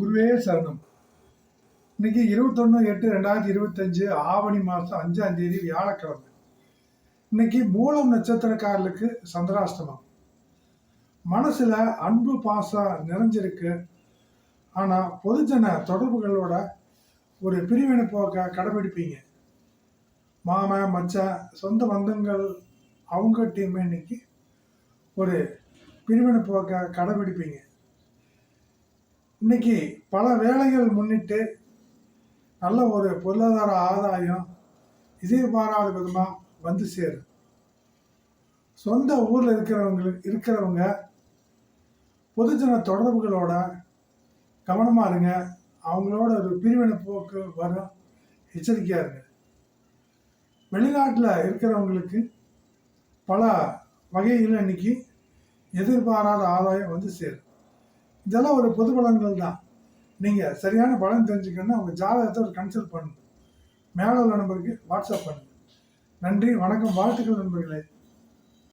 குருவே சரணம். இன்னைக்கு இருபத்தொன்று எட்டு ரெண்டாயிரத்தி இருபத்தஞ்சு ஆவணி மாதம் அஞ்சாம் தேதி வியாழக்கிழமை. இன்னைக்கு மூலம் நட்சத்திரக்காரர்களுக்கு சந்திராஷ்டமம். மனசில் அன்பு பாசம் நிறைஞ்சிருக்கு. ஆனால் பொதுஜன தொடர்புகளோட ஒரு பிரிவினை போக்க கடைபிடிப்பீங்க. மாமன் மச்ச சொந்த பந்தங்கள் அவங்க டீம் இன்னைக்கு ஒரு பிரிவினை போக்க கடைபிடிப்பீங்க. இன்னைக்கு பல வேலைகள் முன்னிட்டு நல்ல ஒரு பொருளாதார ஆதாயம் எதிர்பாராத விதமாக வந்து சேரும். சொந்த ஊரில் இருக்கிறவங்களுக்கு இருக்கிறவங்க பொதுஜன தொடர்புகளோட கவனமாக இருங்க. அவங்களோட ஒரு பிரிவினை போக்கு வரும். எச்சரிக்கையாக இருங்க. வெளிநாட்டில் இருக்கிறவங்களுக்கு பல வகையில் இன்னைக்கு எதிர்பாராத ஆதாயம் வந்து சேரும். இதெல்லாம் ஒரு பொது பலன்கள் தான். நீங்கள் சரியான பலன் தெரிஞ்சுக்கணும்னா உங்கள் ஜாதகத்தை ஒரு கன்சல்ட் பண்ணணும் மேலே உள்ள நம்பருக்கு வாட்ஸ்அப் பண்ணுங்கள் நன்றி வணக்கம் வாழ்த்துக்கள் நண்பர்களே.